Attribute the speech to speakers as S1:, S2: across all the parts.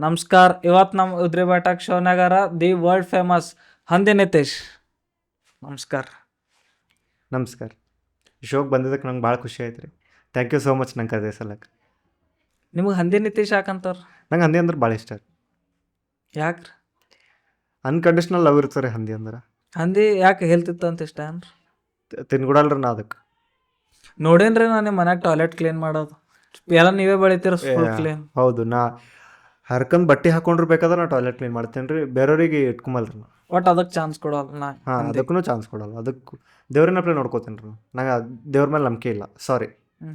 S1: ನಮಸ್ಕಾರ. ಇವತ್ತು ನಮ್ಮ ಉದ್ರಿ ಬಾಟಕ್ ಶೋನಾಗಾರ ದಿ ವರ್ಲ್ಡ್ ಫೇಮಸ್ ಹಂದಿ ನಿತೇಶ್. ನಮಸ್ಕಾರ.
S2: ನಮಸ್ಕಾರ. ಶೋಗೆ ಬಂದಿದ್ದಕ್ಕೆ ನಂಗೆ ಭಾಳ ಖುಷಿ ಆಯ್ತು ರೀ. ಥ್ಯಾಂಕ್ ಯು ಸೋ ಮಚ್ ನಂಗೆ ಕರೆದೇ ಸಲಕ್ಕೆ
S1: ನಿಮಗೆ ಹಂದಿ ನಿತೇಶ್ ಯಾಕಂತಾರ
S2: ನಂಗೆ ಹಂದಿ ಅಂದ್ರೆ ಭಾಳ ಇಷ್ಟ ರೀ.
S1: ಯಾಕ್ರಿ
S2: ಅನ್ಕಂಡೀಷ್ನಲ್ ಲವ್ ಇರ್ತಾರೆ ರೀ ಹಂದಿ ಅಂದ್ರೆ.
S1: ಹಂದಿ ಯಾಕೆ ಹೇಳ್ತಿತ್ತು ಅಂತ ಇಷ್ಟ ಏನ್ರಿ?
S2: ತ- ತಿನ್ಕೊಡಲ್ರಿ ನಾ ಅದಕ್ಕೆ
S1: ನೋಡೇನ್ರಿ ನಾನು ನಿಮ್ಮ ಮನ್ಯಾಗ ಟಾಯ್ಲೆಟ್ ಕ್ಲೀನ್ ಮಾಡೋದು. ಎಲ್ಲ ನೀವೇ ಬೆಳಿತೀರ ಕ್ಲೀನ್
S2: ಹೌದು ನಾ ಹರ್ಕಂದ್ ಬಟ್ಟೆ ಹಾಕೊಂಡ್ರು ಬೇಕಾದ್ರೆ ನಾ ಟಾಯ್ಲೆಟ್ ಕ್ಲೀನ್ ಮಾಡ್ತೇನೆ ರೀ ಬೇರೆಯವ್ರಿಗೆ ಇಟ್ಕೊಂಬಲ್ರಿ ನಾ.
S1: ಒಟ್ ಅದಕ್ಕೆ ಚಾನ್ಸ್ ಕೊಡೋಲ್ಲ ನಾ
S2: ಹಾಂ ಅದಕ್ಕೂ ಚಾನ್ಸ್ ಕೊಡಲ್ಲ. ಅದಕ್ಕೆ ದೇವ್ರನ್ನ ಪ್ಲೇ ನೋಡ್ಕೋತೇನೆ ರೀ ನಂಗೆ ದೇವ್ರ ಮೇಲೆ ನಂಬಿಕೆ ಇಲ್ಲ. ಸಾರಿ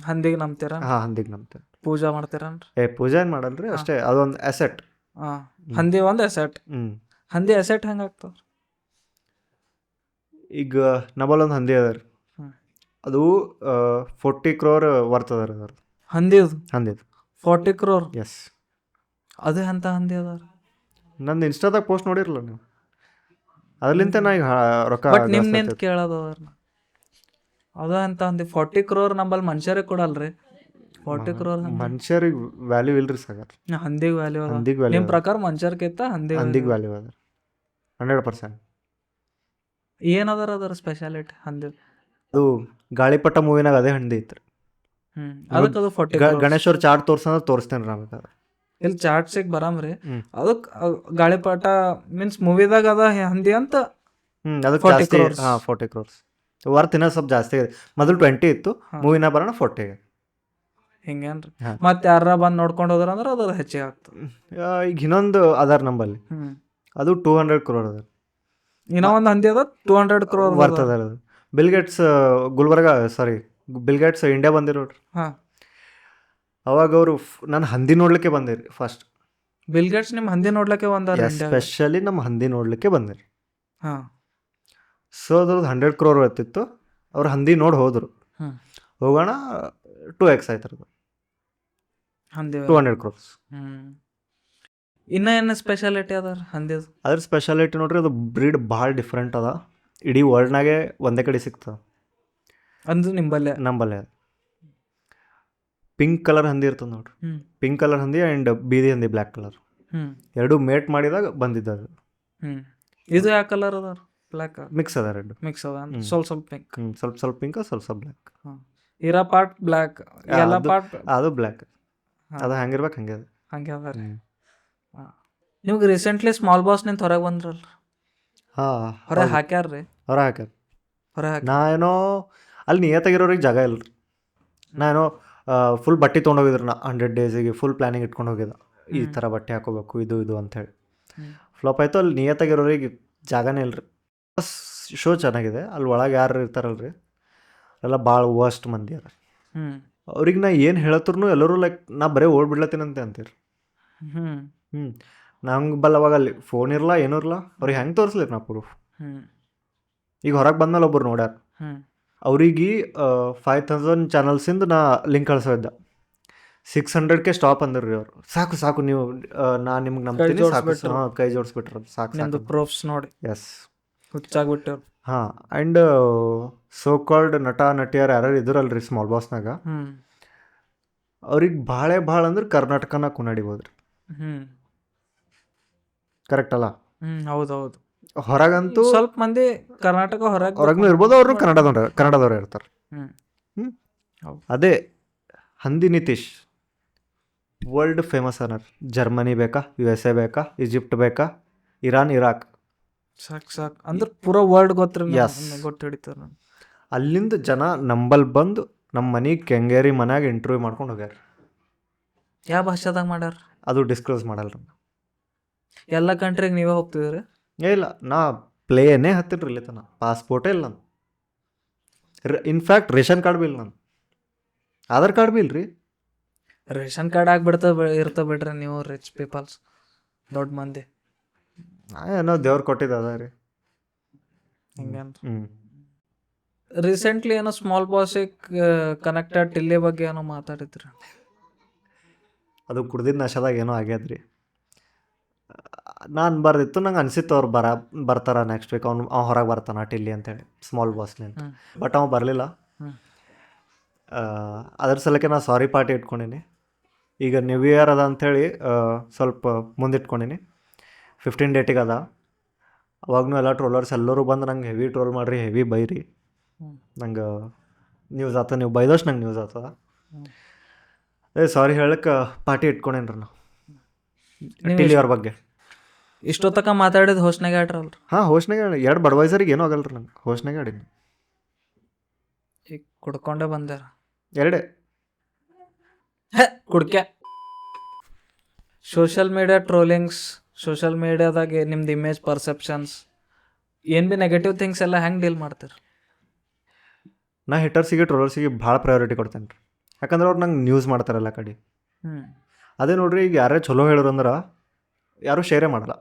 S1: ಹಂದಿಗೆ ನಂಬ್ತೀರ?
S2: ಹಾಂ ಹಂದಿಗೆ ನಂಬ್ತೇನೆ.
S1: ಪೂಜಾ ಮಾಡ್ತೀರನ್ರಿ?
S2: ಏ ಪೂಜೆ ಏನು ಮಾಡಲ್ರಿ? ಅಷ್ಟೇ ಅದೊಂದು ಅಸೆಟ್
S1: ಹಾಂ ಹಂದಿ ಒಂದು ಎಸೆಟ್
S2: ಹ್ಞೂ
S1: ಹಂದಿ ಎಸೆಟ್ ಹೆಂಗೆ ಆಗ್ತದೆ
S2: ಈಗ ನಮ್ಮಲ್ಲೊಂದು ಹಂದಿ ಅದ ರೀ. ಅದು ಫೋರ್ಟಿ ಕ್ರೋರ್ ವರ್ತದ ರೀ ಅದ್ರ
S1: ಹಂದಿದು?
S2: ಹಂದಿದು.
S1: ಫೋರ್ಟಿ ಕ್ರೋರ್
S2: ಎಸ್
S1: ಅದೇ ಎಂತ ಅಂದೆ ಅದಾರ?
S2: ನಂದು ಇನ್ಸ್ಟಾದಾಗ ಪೋಸ್ಟ್ ನೋಡಿರಲ್ಲ ನೀವು. ಅದ್ರಲಿಂತ ನಾ ಈಗ ಹಾ- ರೊಕ್ಕ
S1: ಬಟ್ ನಿಮ್
S2: ಗಳಿಸ್ತಾ
S1: ಎಂತ
S2: ಇರ್ತೀನಿ.
S1: ಕೇಳೋದು ಅದ್ರನ್ನ ಅದ ಅಂತ ಅಂದಿ ಫಾರ್ಟಿ ಕ್ರೋರ್ ನಂಬಲ್ಲಿ ಮನುಷ್ಯರಿಗೆ ಕೊಡಲ್ರಿ. ಫಾರ್ಟಿ ಕ್ರೋರ್
S2: ಮನುಷ್ಯರಿಗೆ ವ್ಯಾಲ್ಯೂ ಇಲ್ರಿ ಸಾಗರ್
S1: ಹಂದಿಗೆ ವ್ಯಾಲ್ಯೂ ಅದ
S2: ಹಂದಿಗೆ ವ್ಯಾಲ್ಯೂ
S1: ನಿಮ್ ಪ್ರಕಾರ ಮನುಷ್ಯರ್ಕಿಂತ ಹಂದಿ
S2: ಹಂದಿಗೆ ವ್ಯಾಲ್ಯೂ ಅದ ಹಂಡ್ರೆಡ್ ಪರ್ಸೆಂಟ್
S1: ಏನದಾರ ಅದರ ಸ್ಪೆಷಾಲಿಟಿ ಹಂದಿ?
S2: ಅದು ಗಾಳಿಪಟ ಮೂವಿನಾಗ ಅದೇ ಹಂದಿ ಇತ್ತು
S1: ಹ್ಮ್ ಅದಕ್ಕೆ ಅದು ಫಾರ್ಟಿ
S2: ಗ- ಗಣೇಶ್ ಅವ್ರ ಚಾರ್ಟ್ ತೋರ್ಸಂದ್ರೆ ತೋರಿಸ್ತೇನೆ ನಮಗೆ
S1: ಇಲ್ಲಿ ಚಾಟ್ಸಿಗೆ ಬರಾಮ್ರಿ. ಅದಕ್ಕೆ ಗಾಳಿಪಾಟ ಮೀನ್ಸ್ ಮೂವಿದಾಗ ಅದ ಹಂದಿ ಅಂತ
S2: ಹ್ಞೂ ಅದಕ್ಕೆ
S1: 40
S2: ಜಾಸ್ತಿ
S1: crores.
S2: ಹಾಂ ಫೋರ್ಟಿ ಕ್ರೋರ್ಸ್ ವರ್ತ್ ಇನ್ನೂ ಸ್ವಲ್ಪ ಜಾಸ್ತಿ ಇದೆ ಮೊದಲು ಟ್ವೆಂಟಿ ಇತ್ತು. ಮೂವಿನ ಬರೋಣ ಫೋರ್ಟಿ.
S1: ಹಿಂಗೇನ್ರಿ. ಮತ್ತೆ ಯಾರ ಬಂದು ನೋಡ್ಕೊಂಡು ಹೋದ್ರ ಅಂದ್ರೆ ಅದು ಹೆಚ್ಚಿಗೆ ಆಗ್ತದೆ.
S2: ಈಗ ಇನ್ನೊಂದು ಅದಾರ ನಂಬಲ್ಲಿ. ಅದು ಟೂ ಹಂಡ್ರೆಡ್ ಕ್ರೋರ್ ಅದ
S1: ಇನ್ನೂ ಒಂದು ಹಂದಿ ಅದ ಟೂ ಹಂಡ್ರೆಡ್ ಕ್ರೋರ್
S2: ವರ್ತ್ ಅದ Bill Gates Gulbarga sorry Bill Gates India ಬಂದಿರೋ ನೋಡ್ರಿ
S1: ಹಾ.
S2: ಅವಾಗ ಅವರು ನಾನು ಹಂದಿ ನೋಡ್ಲಿಕ್ಕೆ ಬಂದಿರಿ ಫಸ್ಟ್
S1: ಬಿಲ್ ಗೇಟ್ಸ್ ನಿಮ್ಮ ಹಂದಿ ನೋಡ್ಲಿಕ್ಕೆ ಒಂದಾರ
S2: ಸ್ಪೆಷಲಿ ನಮ್ಮ ಹಂದಿ ನೋಡ್ಲಿಕ್ಕೆ ಬಂದಿರಿ.
S1: ಹಾ.
S2: ಸೊ ಅದ್ರದ್ದು ಹಂಡ್ರೆಡ್ ಕ್ರೋರ್ ಇರ್ತಿತ್ತು ಅವ್ರು ಹಂದಿ ನೋಡಿ ಹೋದ್ರು. ಹೋಗೋಣ ಟೂ ಎಕ್ಸ್ ಆಯ್ತು
S1: ಹಂದಿ
S2: ಟೂ ಹಂಡ್ರೆಡ್ ಕ್ರೋರ್ಸ್
S1: ಇನ್ನ ಏನು ಸ್ಪೆಷಾಲಿಟಿ ಅದ ಹಂದಿದು?
S2: ಅದ್ರ ಸ್ಪೆಷಾಲಿಟಿ ನೋಡ್ರಿ ಅದು ಬ್ರೀಡ್ ಭಾಳ ಡಿಫ್ರೆಂಟ್ ಅದ. ಇಡೀ ವರ್ಲ್ಡ್ನಾಗೆ ಒಂದೇ ಕಡೆ ಸಿಗ್ತದೆ.
S1: ಅಂದು ನಿಂಬಲ್ಲೇ?
S2: ನಂಬಲ್ಲೇ ಪಿಂಕ್ ಕಲರ್ ಹಂದಿ ಇರ್ತದೆ ನೋಡ್ರಿ. ಪಿಂಕ್ ಕಲರ್ ಹಂದಿ ಆ್ಯಂಡ್ ಬೀದಿ ಹಂದಿ ಬ್ಲ್ಯಾಕ್ ಕಲರ್. ಎರಡು ಮೇಟ್ ಮಾಡಿದಾಗ ಬಂದಿದ್ದ ಅದು
S1: ಇದು ಯಾವ ಕಲರ್ ಅದ ಬ್ಲ್ಯಾಕ್
S2: ಮಿಕ್ಸ್ ಅದ ಎರಡು.
S1: ಮಿಕ್ಸ್ ಅದ ಸ್ವಲ್ಪ ಸ್ವಲ್ಪ ಪಿಂಕ್.
S2: ಸ್ವಲ್ಪ ಸ್ವಲ್ಪ ಪಿಂಕ್ ಸ್ವಲ್ಪ ಸ್ವಲ್ಪ ಬ್ಲ್ಯಾಕ್
S1: ಇರೋ ಪಾರ್ಟ್ ಬ್ಲ್ಯಾಕ್ ಎಲ್ಲ ಪಾರ್ಟ್
S2: ಅದು ಬ್ಲ್ಯಾಕ್. ಅದು ಹಂಗಿರ್ಬೇಕು ಹಂಗೆ ಅದು.
S1: ಹಂಗೆ ಅದ ರೀ. ನಿಮ್ಗೆ ರೀಸೆಂಟ್ಲಿ ಸ್ಮಾಲ್ ಬಾಸ್ ನಿಂತ ಹೊರಗೆ ಬಂದ್ರಲ್ಲ
S2: ಹಾಂ.
S1: ಹೊರಗೆ ಹಾಕ್ಯಾರ್ರಿ?
S2: ಹೊರ ಹಾಕ್ಯಾರ.
S1: ಹೊರ
S2: ನಾ ಏನೋ ಅಲ್ಲಿ ನಿಯತ್ತಾಗಿರೋರಿಗೆ ಜಾಗ ಇಲ್ಲ ನಾನು ಏನೋ ಫುಲ್ ಬಟ್ಟೆ ತೊಗೊಂಡೋಗಿದ್ರು ನಾ ಹಂಡ್ರೆಡ್ ಡೇಸಿಗೆ ಫುಲ್ ಪ್ಲ್ಯಾನಿಂಗ್ ಇಟ್ಕೊಂಡು ಹೋಗಿದ್ದ. ಈ. ಥರ ಬಟ್ಟೆ ಹಾಕೋಬೇಕು ಇದು ಇದು ಅಂಥೇಳಿ. ಫ್ಲಾಪ್ ಆಯಿತು ಅಲ್ಲಿ ನಿಯತ್ತಾಗಿರೋರಿಗೆ ಜಾಗನೇ ಇಲ್ರಿ. ಶೋ ಚೆನ್ನಾಗಿದೆ ಅಲ್ಲಿ ಒಳಗೆ ಯಾರು ಇರ್ತಾರಲ್ರಿ? ಎಲ್ಲ ಭಾಳ ವರ್ಸ್ಟ್ ಮಂದಿ ಅದ ಅವ್ರಿಗೆ ನಾ ಏನು ಹೇಳತ್ರು ಎಲ್ಲರೂ ಲೈಕ್ ನಾ ಬರೀ ಓಡ್ಬಿಡ್ಲತ್ತೀನಂತೆ ಅಂತೀರಿ. ಹ್ಞೂ ನಂಗೆ ಬಲ್ಲ ಅವಾಗ ಅಲ್ಲಿ ಫೋನ್ ಇರಲ್ಲ ಏನೂ ಇರಲ್ಲ ಅವ್ರಿಗೆ ಹೆಂಗೆ ತೋರಿಸ್ಲಿ ನಾ ಪ್ರೂಫ್ ಈಗ ಹೊರಗೆ ಬಂದ್ಮೇಲೆ ಒಬ್ಬರು ನೋಡ್ಯಾರ. ಅವ್ರಿಗೆ ಫೈವ್ ತೌಸಂಡ್ ಚಾನಲ್ಸಿಂದ ನಾ ಲಿಂಕ್ ಕಳಿಸೋದ್ದೆ ಸಿಕ್ಸ್ ಹಂಡ್ರೆಡ್ಗೆ ಸ್ಟಾಪ್ ಅಂದ್ರಿ ಅವ್ರು. ಸಾಕು ಸಾಕು ನೀವು ನಾ ನಿಮ್ಗೆ ನಂಬ್ತೀನಿ ಸಾಕು. ಹಾಂ ಕೈ ಜೋಡಿಸ್ಬಿಟ್ರು. ಸಾಕು ನಿಮ್ಮದು
S1: ಪ್ರೂಫ್ಸ್ ನೋಡಿ.
S2: ಎಸ್
S1: ಹುಚ್ಚಾಗ್ಬಿಟ್ಟು
S2: ಹಾಂ ಆ್ಯಂಡ್ ಸೋ ಕಾಲ್ಡ್ ನಟ ನಟಿಯರು ಯಾರು ಇದ್ರಲ್ರಿ ಸ್ಮಾಲ್ ಬಾಸ್ನಾಗ ಅವ್ರಿಗೆ ಭಾಳ ಭಾಳ ಅಂದ್ರೆ ಕರ್ನಾಟಕನ
S1: ಕುನಾಡಿಬೋದ್ರಿ
S2: ಕರೆಕ್ಟ್ ಅಲ್ಲ?
S1: ಹೌದು ಹೌದೌದು.
S2: ಹೊರಗಂತೂ
S1: ಸ್ವಲ್ಪ ಮಂದಿ ಕರ್ನಾಟಕ ಹೊರಗೆ
S2: ಹೊರಗೂ ಇರ್ಬೋದು ಅವರು ಕನ್ನಡದವ್ರು ಕನ್ನಡದವ್ರು ಇರ್ತಾರೆ?
S1: ಹೌದು.
S2: ಅದೇ ಹಂದಿ Nitish world famous owner. Germany ಬೇಕಾ ಯು ಎಸ್ ಎ ಬೇಕಾ ಈಜಿಪ್ಟ್ ಬೇಕಾ ಇರಾನ್ ಇರಾಕ್.
S1: ಸಾಕ್ ಸಾಕ್. ಅಂದ್ರೆ ಪೂರಾ ವರ್ಲ್ಡ್ ಗೊತ್ತಿರ. ಗೊತ್ತು ಹಿಡಿತಾರ
S2: ಅಲ್ಲಿಂದ ಜನ ನಂಬಲ್ ಬಂದು ನಮ್ಮ ಮನೆ ಕೆಂಗೇರಿ ಮನ್ಯಾಗ ಇಂಟರ್ವ್ಯೂ ಮಾಡ್ಕೊಂಡು ಹೋಗ್ಯಾರ.
S1: ಯಾವ ಭಾಷಾದಾಗ ಮಾಡ್ಯಾರ?
S2: ಅದು ಡಿಸ್ಕ್ಲೋಸ್ ಮಾಡಲ್ಲ
S1: ಎಲ್ಲ ಕಂಟ್ರಿಗೆ ನೀವೇ ಹೋಗ್ತಿದ್ರಿ
S2: ಏ ಇಲ್ಲ ನಾ ಪ್ಲೇನೇ ಹತ್ತಿರ ಇಲ್ಲಿ ತನ. ಪಾಸ್ಪೋರ್ಟೇ ಇಲ್ಲ ನಾನು. ಇನ್ಫ್ಯಾಕ್ಟ್ ರೇಷನ್ ಕಾರ್ಡ್ ಬಿ ಇಲ್ಲ ನಾನು. ಆಧಾರ್ ಕಾರ್ಡ್ ಬಿ ಇಲ್ರಿ?
S1: ರೇಷನ್ ಕಾರ್ಡ್ ಆಗ್ಬಿಡ್ತ ಇರ್ತ ಬಿಡ್ರಿ ನೀವು ರಿಚ್ ಪೀಪಲ್ಸ್ ದೊಡ್ಡ ಮಂದಿ.
S2: ನಾ ಏನೋ ದೇವ್ರು ಕೊಟ್ಟಿದ್ದ ಅದ ರೀ.
S1: ಹಿಂಗೇನು
S2: ಹ್ಞೂ
S1: ರೀಸೆಂಟ್ಲಿ ಏನೋ ಸ್ಮಾಲ್ ಬಾಸಿಗೆ ಕನೆಕ್ಟೆಡ್ ಟಿಲ್ಲಿ ಬಗ್ಗೆ ಏನೋ ಮಾತಾಡಿದ್ರಿ.
S2: ಅದು ಕುಡ್ದಿದ್ದ ನಶದಾಗ ಏನೋ ಆಗ್ಯದ್ರಿ. ನಾನು ಬರ್ದಿತ್ತು ನಂಗೆ ಅನಿಸಿತ್ತು ಅವ್ರು ಬರ ಬರ್ತಾರ ನೆಕ್ಸ್ಟ್ ವೀಕ್ ಅವ್ನು ಅವ್ನು ಹೊರಗೆ ಬರ್ತಾನ ಟಿಲ್ಲಿ ಅಂತೇಳಿ ಸ್ಮಾಲ್ ಬಾಸ್ಲಿಂದ
S1: ಹ್ಮ್.
S2: ಬಟ್ ಅವ ಬರಲಿಲ್ಲ. ಅದ್ರ ಸಲಕ್ಕೆ ನಾ ಸಾರಿ ಪಾರ್ಟಿ ಇಟ್ಕೊಂಡಿನಿ. ಈಗ ನ್ಯೂ ಇಯರ್ ಅದ ಅಂಥೇಳಿ ಸ್ವಲ್ಪ ಮುಂದಿಟ್ಕೊಂಡಿನಿ. ಫಿಫ್ಟೀನ್ ಡೇಟಿಗೆ ಅದ. ಅವಾಗೂ ಎಲ್ಲ ಟ್ರೋಲರ್ಸ್ ಎಲ್ಲರೂ ಬಂದು ನಂಗೆ ಹೆವಿ ಟ್ರೋಲ್ ಮಾಡಿರಿ ಹೆವಿ ಬೈರಿ. ನಂಗೆ ನ್ಯೂಸ್ ಆತ ನೀವು ಬೈದಷ್ಟು ನಂಗೆ ನ್ಯೂಸ್ ಆತದ. ಏ ಸಾರಿ ಹೇಳಕ್ಕೆ ಪಾರ್ಟಿ ಇಟ್ಕೊಂಡೇನ್ರಿ ನಾವು. ಟಿಲಿಯವ್ರ ಬಗ್ಗೆ.
S1: ಇಷ್ಟೊತ್ತಕ ಮಾತಾಡಿದ ಹೋಸ್ನಾಗ ಆಡ್ರಲ್ರಿ
S2: ಹಾಂ ಹೋಸ್ನಾಗ ಎರಡು ಬಡ್ವೈಸರಿಗೆ ಏನೂ ಆಗಲ್ಲ ರೀ ನಂಗೆ. ಹೋಸ್ನಾಗ ಆಡೀನಿ.
S1: ಈಗ ಕುಡ್ಕೊಂಡೇ ಬಂದಾರ
S2: ಎರಡೇ.
S1: ಕುಡ್ಕೆ. ಸೋಷಿಯಲ್ ಮೀಡಿಯಾ ಟ್ರೋಲಿಂಗ್ಸ್ ಸೋಷಿಯಲ್ ಮೀಡಿಯಾದಾಗೆ ನಿಮ್ದು ಇಮೇಜ್ ಪರ್ಸೆಪ್ಷನ್ಸ್ ಏನು ಬಿ ನೆಗೆಟಿವ್ ಥಿಂಗ್ಸ್ ಎಲ್ಲ ಹೆಂಗೆ ಡೀಲ್ ಮಾಡ್ತೀರಿ?
S2: ನಾ ಹಿಟರ್ಸಿಗೆ ಟ್ರೋಲರ್ಸಿಗೆ ಭಾಳ ಪ್ರಯಾರಿಟಿ ಕೊಡ್ತೇನೆ ರೀ. ಯಾಕಂದ್ರೆ ಅವ್ರು ನಂಗೆ ನ್ಯೂಸ್ ಮಾಡ್ತಾರಲ್ಲ ಎಲ್ಲ ಕಡೆ.
S1: ಹ್ಞೂ
S2: ಅದೇ ನೋಡ್ರಿ ಈಗ ಯಾರೇ ಚಲೋ ಹೇಳಿದ್ರು ಅಂದ್ರೆ ಯಾರೂ ಶೇರೇ ಮಾಡಲ್ಲ.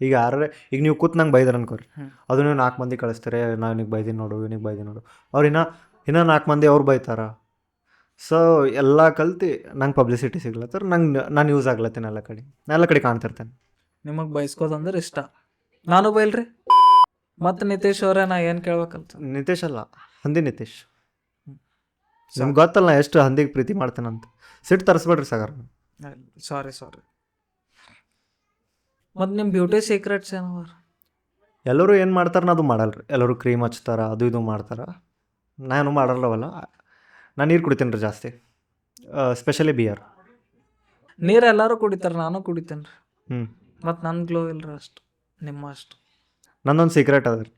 S2: ಈಗ ಯಾರೇ ಈಗ ನೀವು ಕೂತ್ ನಂಗೆ ಬೈದಾರ ಅನ್ಕೋರಿ. ಅದು ನೀವು ನಾಲ್ಕು ಮಂದಿ ಕಳಿಸ್ತಾರೆ ನಾ ಇವನಿಗೆ ಬೈದೀನಿ ನೋಡು ಇವನಿಗೆ ಬೈದಿನಿ ನೋಡು. ಅವ್ರು ಇನ್ನ ಇನ್ನೂ ನಾಲ್ಕು ಮಂದಿ ಅವ್ರು ಬೈತಾರ. ಸೊ ಎಲ್ಲ ಕಲ್ತು ನಂಗೆ ಪಬ್ಲಿಸಿಟಿ ಸಿಗ್ಲತ್ತರ ನಂಗೆ ನಾನು ಯೂಸ್ ಆಗ್ಲತ್ತೇನೆ ಎಲ್ಲ ಕಡೆ. ಎಲ್ಲ ಕಡೆ ಕಾಣ್ತಿರ್ತೇನೆ.
S1: ನಿಮಗೆ ಬಯಸ್ಕೋದಂದ್ರೆ ಇಷ್ಟ. ನಾನು ಬೈಲ್ರಿ. ಮತ್ತು ನಿತೇಶ್ ಅವರೇ ನಾ ಏನು ಕೇಳ್ಬೇಕಂತ?
S2: ನಿತೇಶ್ ಅಲ್ಲ ಹಂದಿ ನಿತೇಶ್. ನಿಮ್ಗೆ ಗೊತ್ತಲ್ಲ ನಾ ಎಷ್ಟು ಹಂದಿಗೆ ಪ್ರೀತಿ ಮಾಡ್ತೇನಂತ. ಸಿಟ್ಟು ತರಿಸ್ಬೇಡ್ರಿ ಸಾಗರ್.
S1: ಸಾರಿ ಸಾರಿ ಮತ್ತು ನಿಮ್ಮ ಬ್ಯೂಟಿ ಸೀಕ್ರೆಟ್ಸ್ ಏನವ
S2: ಎಲ್ಲರೂ ಏನು ಮಾಡ್ತಾರೆ ನಾ ಅದು ಮಾಡಲ್ರಿ. ಎಲ್ಲರೂ ಕ್ರೀಮ್ ಹಚ್ತಾರ ಅದು ಇದು ಮಾಡ್ತಾರೆ. ನಾನು ಮಾಡಲ್ಲವಲ್ಲ. ನಾನು ನೀರು ಕುಡಿತೀನಿ ರೀ ಜಾಸ್ತಿ ಸ್ಪೆಷಲಿ ಬಿಯರ್
S1: ನೀರು ಎಲ್ಲರೂ ಕುಡಿತಾರೆ ನಾನು ಕುಡಿತೇನೆ ರೀ
S2: ಹ್ಞೂ
S1: ಮತ್ತು ನನ್ನ ಗ್ಲೋ ಇಲ್ರಿ ಅಷ್ಟು ನಿಮ್ಮ ಅಷ್ಟು
S2: ನನ್ನೊಂದು ಸೀಕ್ರೆಟ್ ಅದ ರೀ.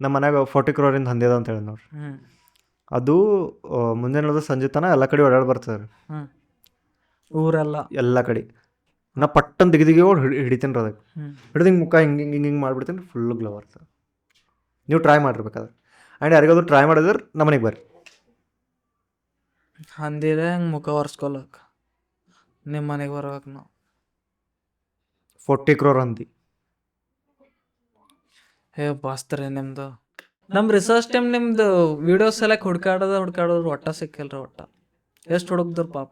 S2: ನಮ್ಮ ಮನ್ಯಾಗ ಫೋರ್ಟಿ ಕ್ರೋರಿಂದ ಹಂದಿದ ಅಂತ ಹೇಳಿ ನೋಡ್ರಿ.
S1: ಹ್ಞೂ
S2: ಅದು ಮುಂದೆ ಮುಂಜಾನೆ ಸಂಜೆ ತನಕ ಎಲ್ಲ ಕಡೆ ಓಡಾಡಿ ಬರ್ತದೆ ರೀ.
S1: ಹ್ಞೂ ಊರೆಲ್ಲ.
S2: ಎಲ್ಲ ಕಡೆ. ನಾ ಪಟ್ಟನ್ ದಿಗ್ ಓಡಿ ಹಿಡಿ ಹಿಡಿತೀನಿ ರೀ ಅದಕ್ಕೆ ಹಿಡಿದ ಹಿಂಗೆ ಮುಖ ಹಿಂಗೆ ಹಿಂಗೆ ಹಿಂಗೆ ಹಿಂಗೆ ಮಾಡಿಬಿಡ್ತೀನಿ ಫುಲ್ ಗ್ಲೋ ಬರ್ತದೆ ನೀವು ಟ್ರೈ ಮಾಡಿರ್ಬೇಕಾದ್ರೆ. ಆ್ಯಂಡ್ ಯಾರಿಗಾದ್ರು ಟ್ರೈ ಮಾಡಿದ್ರೆ ನಮ್ಮ ಮನೆಗೆ ಬರ್ರಿ.
S1: ಹಂದಿದೆ ಹಂಗೆ ಮುಖ ಒರೆಸ್ಕೊಳಕ್ ನಿಮ್ಮ ಮನೆಗೆ ಬರ್ಬೇಕು ನಾವು.
S2: ಫೋರ್ಟಿ ಕ್ರೋರ್ ಹಂದಿ.
S1: ಹೇ ಬಾಸ್ತ್ರಿ ನಿಮ್ಮದು ನಮ್ಮ ರಿಸರ್ಚ್ ಟೈಮ್ ನಿಮ್ಮದು ವೀಡಿಯೋಸ್ ಎಲ್ಲ ಹುಡ್ಕಾಡೋದ ಹುಡ್ಕಾಡೋದು ಒಟ್ಟ ಸಿಕ್ಕಿಲ್ರಿ ಒಟ್ಟ. ಎಷ್ಟು ಹುಡುಕ್ದ್ರು ಪಾಪ.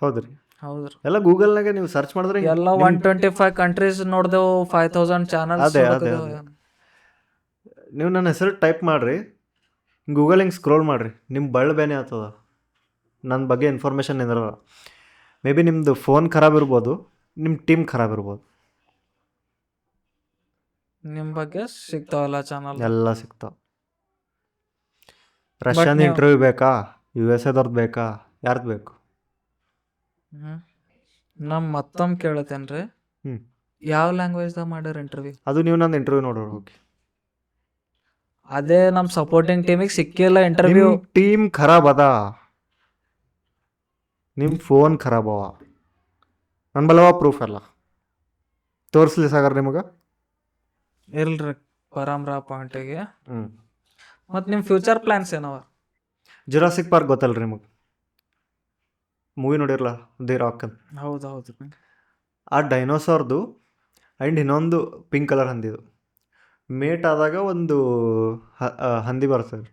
S2: ಹೌದ್ರಿ.
S1: ಹೌದ್ರಿ.
S2: ಎಲ್ಲ ಗೂಗಲ್ನಾಗೆ ನೀವು ಸರ್ಚ್ ಮಾಡಿದ್ರೆ
S1: ಎಲ್ಲ ಒನ್ ಟ್ವೆಂಟಿ ಫೈವ್ ಕಂಟ್ರೀಸ್ ನೋಡ್ದೆವು ಫೈವ್ ತೌಸಂಡ್ ಚಾನಲ್
S2: ಅದೇ, ಅದೇ, ಅದೇ. ನೀವು ನನ್ನ ಹೆಸರು ಟೈಪ್ ಮಾಡ್ರಿ ಗೂಗಲ್ ಹಿಂಗೆ ಸ್ಕ್ರೋಲ್ ಮಾಡ್ರಿ ನಿಮ್ಮ ಬಳ್ಳ ಬೇನೆ ಆಗ್ತದ ನನ್ನ ಬಗ್ಗೆ ಇನ್ಫಾರ್ಮೇಷನ್ ಇದ್ರಲ್ಲ ಮೇ ಬಿ ನಿಮ್ಮದು ಫೋನ್ ಖರಾಬ್ ಇರ್ಬೋದು ನಿಮ್ಮ ಟೀಮ್ ಖರಾಬ್ ಇರ್ಬೋದು.
S1: ನಿಮ್ಮ ಬಗ್ಗೆ ಸಿಗ್ತಾವಲ್ಲ ಚಾನಲ್
S2: ಎಲ್ಲ ಸಿಗ್ತಾವ. ರಷ್ಯಾದ ಇಂಟರ್ವ್ಯೂ ಬೇಕಾ ಯು ಎಸ್ ಎದವ್ರದ್ದು ಬೇಕಾ ಯಾರ್ದು ಬೇಕು?
S1: ನಮ್ಮ ಮತ್ತೊಮ್ ಕೇಳತ್ತೇನ್ರಿ?
S2: ಹ್ಮ್.
S1: ಯಾವ ಲ್ಯಾಂಗ್ವೇಜ್ದಾಗ ಮಾಡ್ಯಾರ ಇಂಟರ್ವ್ಯೂ
S2: ಅದು ನೀವು ನನ್ನ ಇಂಟರ್ವ್ಯೂ ನೋಡೋರು. ಹೋಗಿ
S1: ಅದೇ ನಮ್ಮ ಸಪೋರ್ಟಿಂಗ್ ಟೀಮಿಗೆ ಸಿಕ್ಕಿಲ್ಲ ಇಂಟರ್ವ್ಯೂ
S2: ಟೀಮ್ ಖರಾಬ್ ಅದ? ನಿಮ್ಮ ಫೋನ್ ಖರಾಬ್ ಅವ? ನನ್ನ ಬಲವ ಪ್ರೂಫ್ ಅಲ್ಲ ತೋರಿಸ್ಲಿ ಸಾಗರ್ ನಿಮಗೆ?
S1: ಇಲ್ರಿ ಬರಾಮ್ರ ಪಾಯಿಂಟಿಗೆ
S2: ಹ್ಞೂ
S1: ಮತ್ತು ನಿಮ್ಮ ಫ್ಯೂಚರ್ ಪ್ಲ್ಯಾನ್ಸ್ ಏನವ?
S2: ಜುರಾಸಿಕ್ ಪಾರ್ಕ್ ಗೊತ್ತಲ್ರಿ ರೀ ನಿಮಗೆ? ಮೂವಿ ನೋಡಿರಲ್ಲ ದಿ ರಾಕ್ ಅಂತ
S1: ಹೌದು ಹೌದು
S2: ಆ ಡೈನೋಸಾರ್ದು ಆ್ಯಂಡ್ ಇನ್ನೊಂದು ಪಿಂಕ್ ಕಲರ್ ಹಂದಿದು. ಮೇಟ್ ಆದಾಗ ಒಂದು ಹಂದಿ ಬರ್ತದೆ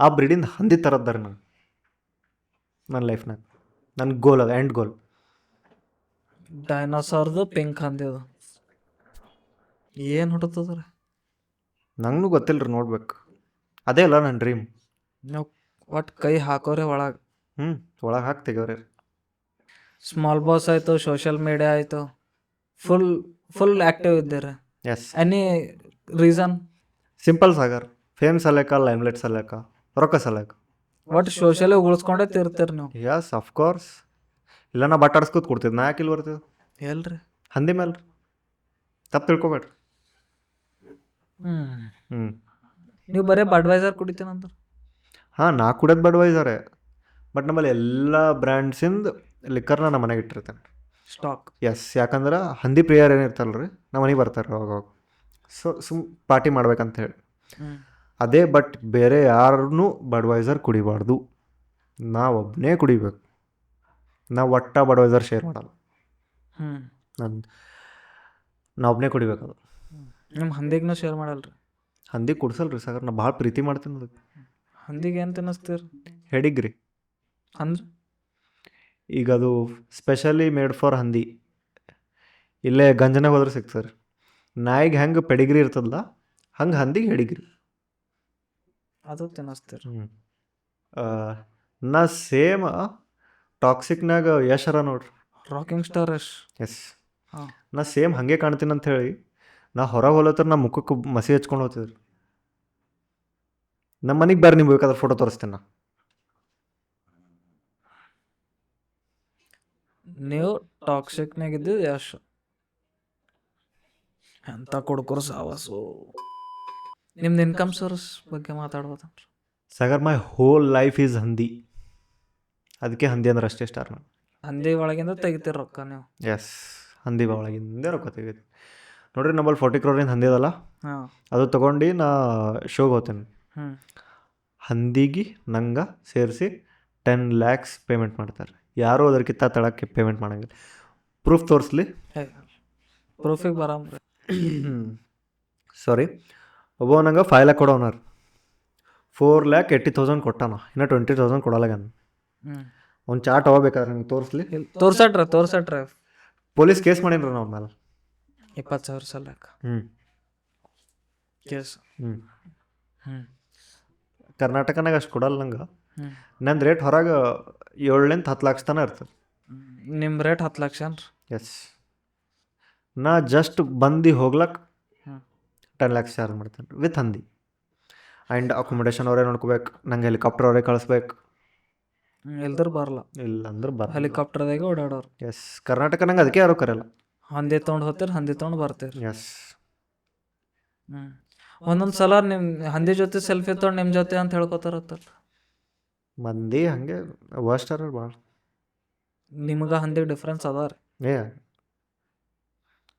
S2: ಆ ಬ್ರೀಡಿಂದ ಹಂದಿ ಥರದ್ದಾರ ನಾನು. ನನ್ನ ಲೈಫ್ನಾಗ ನನ್ನ ಗೋಲ್ ಅದ ಎಂಡ್ ಗೋಲ್
S1: ಡೈನೋಸಾರ್ದು ಪಿಂಕ್ ಹಂದಿದು. ಏನು ಹುಡುಕ್ತದ್ರಿ?
S2: ನಂಗೂ ಗೊತ್ತಿಲ್ಲ ರೀ ನೋಡ್ಬೇಕು. ಅದೇ ಅಲ್ಲ ನನ್ನ ಡ್ರೀಮ್
S1: ನಾವು ಒಟ್ಟು ಕೈ ಹಾಕೋರೆ ಒಳಗೆ.
S2: ಹ್ಞೂ ಒಳಗೆ ಹಾಕಿ ತೆಗಿಯೋರಿ
S1: ಸ್ಮಾಲ್ ಬಾಸ್ ಆಯಿತು ಸೋಷಿಯಲ್ ಮೀಡಿಯಾ ಆಯಿತು ಫುಲ್ ಫುಲ್ ಆ್ಯಕ್ಟಿವ್ ಇದ್ದೀರಿ.
S2: Yes
S1: any reason
S2: simple Sagar fame ಸಲಕ limelight ಸಲಕ ರೊಕ್ಕ ಸಲಕ
S1: ಒಟ್ಟು ಸೋಷಿಯಲ್ ಉಳಿಸ್ಕೊಂಡೇ ತಿರ್ತೀರಿ ನೀವು.
S2: ಎಸ್ ಅಫ್ಕೋರ್ಸ್ ಇಲ್ಲ ನಾ ಬಟ್ ಆಡ್ಸ್ಕೂತ್ ಕೊಡ್ತಿದ್ದು ನಾ ಯಾಕೆ ಇಲ್ಲಿ ಬರ್ತಿದ್ದು
S1: ಎಲ್ರಿ?
S2: ಹಂದಿ ಮೇಲೆ ತಪ್ಪು ತಿಳ್ಕೊಬೇಡ್ರಿ.
S1: ಹ್ಞೂ
S2: ಹ್ಞೂ
S1: ನೀವು ಬರೀ ಬಡ್ವೈಸರ್ ಕುಡಿತೀನಂದ್ರೆ?
S2: ಹಾಂ ನಾ ಕುಡಿಯೋದು ಬಡ್ವೈಸರೇ ಬಟ್ ನಮ್ಮಲ್ಲಿ ಎಲ್ಲ ಬ್ರ್ಯಾಂಡ್ಸಿಂದ ಲಿಕ್ಕರ್ನ ನಮ್ಮ ಮನೆಗೆ ಇಟ್ಟಿರ್ತೇನೆ
S1: ಸ್ಟಾಕ್
S2: ಎಸ್ ಯಾಕಂದ್ರೆ ಹಂದಿ ಪ್ರಿಯರ್ ಏನಿರ್ತಲ್ಲ ರೀ ನಮ್ಮ ಮನೆಗೆ ಬರ್ತಾರೆ ಅವಾಗ ಸೊ ಸುಮ್ ಪಾರ್ಟಿ ಮಾಡ್ಬೇಕಂತ ಹೇಳಿ. ಅದೇ ಬಟ್ ಬೇರೆ ಯಾರನ್ನೂ ಬಡ್ವೈಸರ್ ಕುಡಿಬಾರ್ದು. ನಾ ಒಬ್ಬನೇ ಕುಡಿಬೇಕು. ನಾ ಒಟ್ಟ ಬಡ್ವೈಸರ್ ಶೇರ್ ಮಾಡಲ್ಲ.
S1: ಹ್ಞೂ
S2: ನಾನು ನಾ ಒಬ್ಬನೇ ಕುಡಿಬೇಕು ಅದು.
S1: ನಿಮ್ಮ ಹಂದಿಗೂ ಶೇರ್ ಮಾಡಲ್ರಿ.
S2: ಹಂದಿ ಕುಡ್ಸಲ್ಲ ರೀ ಸಾಗರ್ ನಾ ಭಾಳ ಪ್ರೀತಿ ಮಾಡ್ತೀನಿ ಅದಕ್ಕೆ.
S1: ಹಂದಿಗೆ ಏನು ತಿನ್ನಿಸ್ತೀರಿ?
S2: ಹೆಡಿಗ್ರಿ
S1: ಅಂದ್ರೆ
S2: ಈಗ ಅದು ಸ್ಪೆಷಲಿ ಮೇಡ್ ಫಾರ್ ಹಂದಿ. ಇಲ್ಲೇ ಗಂಜನಾಗ ಹೋದ್ರೆ ಸಿಗ್ತಾರೆ ನಾಯಿಗೆ ಹೆಂಗೆ ಪೆಡಿಗ್ರಿ ಇರ್ತದಲ್ಲ ಹಂಗೆ ಹಂದಿಗೆ ಹೆಡಿಗ್ರಿ.
S1: ಅದು ತಿನ್ನಿಸ್ತೀರಿ
S2: ನಾ ಸೇಮ್ ಟಾಕ್ಸಿಕ್ನಾಗ ಯಶರ ನೋಡ್ರಿ.
S1: Rocking star Yash.
S2: ಎಸ್.
S1: ಹಾಂ.
S2: ನಾ ಸೇಮ್ ಹಾಗೆ ಕಾಣ್ತೀನಿ ಅಂತ ಹೇಳಿ ನಾ ಹೊರಗೆ ಹೋಲತ್ರ ನಾ ಮುಖಕ್ಕೆ ಮಸಿ ಹಚ್ಕೊಂಡು ಹೋಗ್ತಿದ್ರಿ. ನಮ್ಮ ಮನೆಗೆ ಬರ್ರಿ ನೀವು ಬೇಕಾದ್ರೆ ಫೋಟೋ ತೋರಿಸ್ತೀನಿ ನಾ.
S1: ನೀವು ಟಾಕ್ಸಿಕ್ನಾಗ ಇದ್ದಿದ್ದು ಯಶ್ ಎಂಥ ಕುಡ್ಕೊರು ಸಾವಾಸು. ನಿಮ್ದು ಇನ್ಕಮ್ ಸೋರ್ಸ್ ಬಗ್ಗೆ ಮಾತಾಡ್ಬೋದನ್ರಿ
S2: Sagar my whole life is ಹಂದಿ ಅದಕ್ಕೆ ಹಂದಿ ಅಂದ್ರೆ ಅಷ್ಟೇ ಸ್ಟಾರ್ ನಾನು.
S1: ಹಂದಿ ಒಳಗಿಂದ ತೆಗಿತೀರ ರೊಕ್ಕ ನೀವು.
S2: ಎಸ್ ಹಂದಿ ಒಳಗಿಂದ ರೊಕ್ಕ ತೆಗಿತೀವಿ ನೋಡ್ರಿ ನಮ್ಮಲ್ಲಿ ಫೋರ್ಟಿ ಕ್ರೋರಿಂದ ಹಂದಿ ಅದಲ್ಲ?
S1: ಹಾಂ.
S2: ಅದು ತೊಗೊಂಡು ನಾ ಶೋಗೆ ಹೋಗ್ತೇನೆ.
S1: ಹ್ಞೂ
S2: ಹಂದಿಗೆ ನಂಗೆ ಸೇರಿಸಿ ಟೆನ್ ಲ್ಯಾಕ್ಸ್ ಪೇಮೆಂಟ್ ಮಾಡ್ತಾರೆ. ಯಾರೂ ಅದಕ್ಕಿಂತ ತಳಕ್ಕೆ ಪೇಮೆಂಟ್ ಮಾಡೋಂಗಿಲ್ಲ. ಪ್ರೂಫ್ ತೋರಿಸ್ಲಿ.
S1: ಪ್ರೂಫಿಗೆ ಬರಾಮ್ರಿ
S2: ಸಾರಿ ಒಬ್ಬ ನಂಗೆ ಫೈವ್ ಲ್ಯಾಕ್ ಕೊಡೋನರ್ ಫೋರ್ ಲ್ಯಾಕ್ ಏಯ್ಟಿ ತೌಸಂಡ್ ಕೊಟ್ಟಾನ. ಇನ್ನು ಟ್ವೆಂಟಿ ತೌಸಂಡ್ ಕೊಡಲಾಗನ್ ಒಂದು ಚಾರ್ಟ್ ಹೋಗ್ಬೇಕಾದ್ರೆ ನಿಮ್ಗೆ ತೋರಿಸ್ಲಿ.
S1: ತೋರ್ಸಟ್ರ ತೋರ್ಸಟ್ರ.
S2: ಪೊಲೀಸ್ ಕೇಸ್ ಮಾಡೀನಿ ರೀ ನಾವು ಮೇಲೆ
S1: ಇಪ್ಪತ್ತು ಸಾವಿರ ಸಲ
S2: ಹ್ಞೂ
S1: ಕೇಸ್.
S2: ಹ್ಞೂ
S1: ಹ್ಞೂ
S2: ಕರ್ನಾಟಕನಾಗ ಅಷ್ಟು ಕೊಡಲ್ಲ ನಂಗೆ. ನನ್ನ ರೇಟ್ ಹೊರಗೆ ಏಳಿಂದ ಹತ್ತು ಲಕ್ಷ ತನಕ ಇರ್ತದೆ.
S1: ನಿಮ್ಮ ರೇಟ್ ಹತ್ತು ಲಕ್ಷ
S2: ಎಸ್ ನಾ ಜಸ್ಟ್ ಬಂದು ಹೋಗ್ಲಕ್ಕ ಟೆನ್ ಲ್ಯಾಕ್ಸ್ ಚಾರ್ಜ್ ಮಾಡ್ತೇನೆ ವಿತ್ ಹಂದಿ. ಆ್ಯಂಡ್ ಅಕೊಮಡೇಷನ್ ಅವರೇ ನೋಡ್ಕೋಬೇಕು ನಂಗೆ ಹೆಲಿಕಾಪ್ಟರ್ ಅವರೇ ಕಳಿಸ್ಬೇಕು.
S1: ಎಲ್ದ್ರ ಬರಲ್ಲ
S2: ಇಲ್ಲ ಅಂದ್ರೆ ಬರ
S1: ಹೆಲಿಕಾಪ್ಟರ್ದಾಗೆ ಓಡಾಡೋರು.
S2: ಎಸ್ ಕರ್ನಾಟಕ ನಂಗೆ ಅದಕ್ಕೆ ಯಾರು ಕರೆಯಲ್ಲ
S1: ಹಂದಿ ತೊಗೊಂಡು ಹೋಗ್ತೀರಿ ಹಂದಿ ತೊಗೊಂಡು ಬರ್ತೀರಿ.
S2: ಎಸ್
S1: ಹ್ಞೂ ಒಂದೊಂದು ಸಲ ನಿಮ್ಮ ಹಂದಿ ಜೊತೆ ಸೆಲ್ಫಿ ತೊಗೊಂಡು ನಿಮ್ಮ ಜೊತೆ ಅಂತ ಹೇಳ್ಕೊತಾರತ್ತ
S2: ಮಂದಿ ಹಂಗೆ ವರ್ಸ್ಟರ್ ಭಾಳ
S1: ನಿಮ್ಗೆ ಹಂದಿ ಡಿಫ್ರೆನ್ಸ್ ಅದ ರೀ.
S2: ಏ.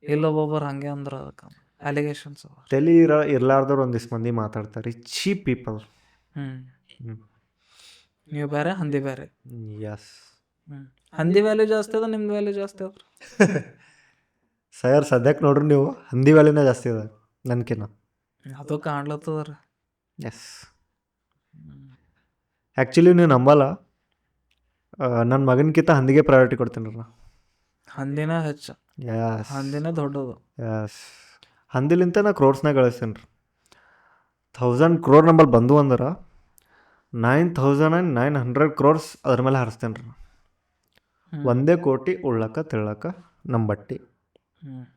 S1: ಇಲ್ಲೊಬ್ಬೊಬ್ಬರು ಹಂಗೆ ಅಂದ್ರೆ ಅದಕ್ಕೆ ಅಲಿಗೇಷನ್ಸ್ ಅವ
S2: ತಲೆ ಇರ ಇರ್ಲಾರ್ದವ್ರು ಒಂದಿಷ್ಟು ಮಂದಿ ಮಾತಾಡ್ತಾರೆ ಚೀಪ್ ಪೀಪಲ್
S1: ಹ್ಞೂ
S2: ಹ್ಞೂ
S1: ನೀವು ಬೇರೆ ಹಂದಿ ಬೇರೆ
S2: ಎಸ್
S1: ಹ್ಞೂ ಹಂದಿ ವ್ಯಾಲ್ಯೂ ಜಾಸ್ತಿ ಅದ ನಿಮ್ದು ವ್ಯಾಲ್ಯೂ ಜಾಸ್ತಿ ಅದ
S2: ಸರ್ ಸದ್ಯಕ್ಕೆ ನೋಡ್ರಿ ನೀವು ಹಂದಿ ವ್ಯಾಲ್ಯೂನೇ ಜಾಸ್ತಿ ಅದ ನನ್ಕಿನ್ನ.
S1: ಅದು ಕಾಣ್ಲತ್ತದ ರೀ.
S2: ಎಸ್ ಆ್ಯಕ್ಚುಲಿ ನೀವು ನಂಬಲ್ಲ. ನನ್ನ ಮಗನಕ್ಕಿಂತ ಹಂದಿಗೆ ಪ್ರಯಾರಿಟಿ ಕೊಡ್ತೀನಿ ರೀ ನಾ
S1: ಹಂದಿನ ಹೆಚ್ಚು.
S2: ಯಾಸ್
S1: ಹಂದಿನ ದೊಡ್ಡದು.
S2: ಎಸ್ ಹಂದಿಲಿಂತ ನಾ ಕ್ರೋರ್ಸ್ನಾಗ ಗಳಿಸ್ತೀನಿ ರೀ ಥೌಸಂಡ್ ಕ್ರೋರ್ ನಂಬಲ್ಲಿ ಬಂದು ಅಂದ್ರೆ nine thousand and nine hundred crores ಅದ್ರ ಮೇಲೆ ಹಾರಿಸ್ತೇನೆ ರೀ ಒಂದೇ ಕೋಟಿ ಉಳ್ಳಕ್ಕ ತಿಳ್ಳಕ್ಕ ನಮ್ಮ ಬಟ್ಟಿ.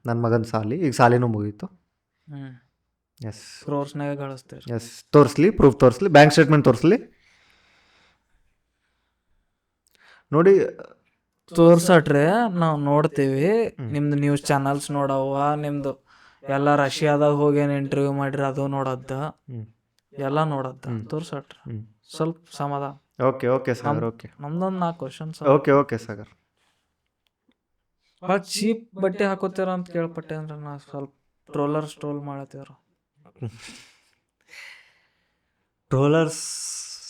S2: ನನ್ನ ಮಗನ ಸಾಲಿ ಈಗ ಸಾಲಿನೂ ಮುಗೀತು.
S1: ಹ್ಞೂ
S2: ಎಸ್
S1: ಕ್ರೋರ್ಸ್ನಾಗ ಗಳಿಸ್ತೀರಿ
S2: ಎಸ್ ತೋರಿಸ್ಲಿ ಪ್ರೂಫ್ ತೋರಿಸ್ಲಿ ಬ್ಯಾಂಕ್ ಸ್ಟೇಟ್ಮೆಂಟ್ ತೋರಿಸ್ಲಿ. ನೋಡಿ
S1: ತೋರ್ಸಟ್ರೆ ನಾವು ನೋಡ್ತೀವಿ. ನಿಮ್ದು ನ್ಯೂಸ್ ಚಾನಲ್ಸ್ ನೋಡವ್ವ ನಿಮ್ದು ಎಲ್ಲ ರಷ್ಯಾದಾಗ ಹೋಗಿ ಏನು ಇಂಟರ್ವ್ಯೂ ಮಾಡಿರಿ ಅದು ನೋಡದ್ದ. ಎಲ್ಲ ನೋಡದ್ದ. ತೋರ್ಸಟ್ರೆ. ಸ್ವಲ್ಪ ಸಮಾಧಾನ.
S2: Okay okay Sagar okay.
S1: ನಮ್ದೊಂದು ನಾಲ್ಕು ಕ್ವಶನ್ಸ್
S2: ಓಕೆ ಓಕೆ ಸಾಗರ್.
S1: ಭಾಳ ಚೀಪ್ ಬಟ್ಟೆ ಹಾಕೋತೀರ ಅಂತ ಕೇಳ್ಪಟ್ಟೆ ಅಂದ್ರೆ ನಾ ಸ್ವಲ್ಪ ಟ್ರೋಲರ್ ಸ್ಟ್ರೋಲ್ ಮಾಡತ್ತೀವ್ರ.
S2: ಟ್ರೋಲರ್ಸ್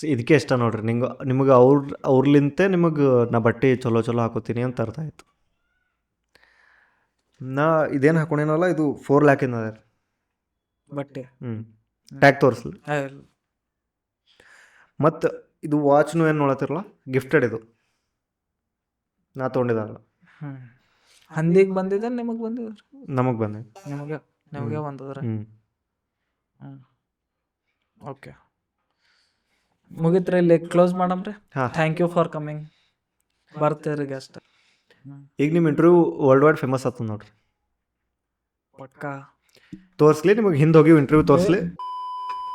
S2: ಇದಕ್ಕೆ ಇಷ್ಟ ನೋಡ್ರಿ. ನಿಂಗೆ ನಿಮಗೆ ಅವ್ರ ಅವ್ರಲಿಂತೆ ನಿಮಗೆ ನಾ ಬಟ್ಟೆ ಚಲೋ ಚಲೋ ಹಾಕೋತೀನಿ ಅಂತ ಅರ್ಥ ಆಯಿತು. ನಾ ಇದೇನು ಹಾಕೊಂಡೇನಲ್ಲ ಇದು ಫೋರ್ ಲ್ಯಾಕಿಂದ ಅದ
S1: ಬಟ್ಟೆ.
S2: ಹ್ಞೂ ಟ್ಯಾಗ್ ತೋರಿಸ್ಲಿ. ಮತ್ತು ಇದು ವಾಚ್ನು ಏನು ನೋಡತ್ತಿರಲ್ಲ ಗಿಫ್ಟೆಡ್ ಇದು. ನಾ ತೊಗೊಂಡಿದ್ದಲ್ಲ
S1: ಹಂದಿಗೆ ಬಂದಿದೆ ನಿಮಗೆ ಬಂದಿದೆ
S2: ನಮಗೆ ಬಂದಿದೆ.
S1: ನಿಮಗೆ ನಿಮಗೆ ಬಂದದ್ರಿ
S2: ಹ್ಞೂ
S1: ಹ್ಞೂ ಓಕೆ. ಮುಗಿತ್ರಿ ಇಲ್ಲಿ ಕ್ಲೋಸ್ ಮಾಡಮ್ರಿ
S2: ಹಾಂ.
S1: ಥ್ಯಾಂಕ್ ಯು ಫಾರ್ ಕಮಿಂಗ್ ಬರ್ತೀರಿ ಗೆಸ್ಟ್
S2: ಈಗ ನಿಮ್ಮ ಇಂಟರ್ವ್ಯೂ ವರ್ಲ್ಡ್ ವೈಡ್ ಫೇಮಸ್ ಆಗ್ತದೆ ನೋಡ್ರಿ.
S1: ಪಕ್ಕಾ.
S2: ತೋರಿಸ್ಲಿ ನಿಮಗೆ ಹಿಂದೆ ಹೋಗಿ ಇಂಟರ್ವ್ಯೂ ತೋರಿಸ್ಲಿ.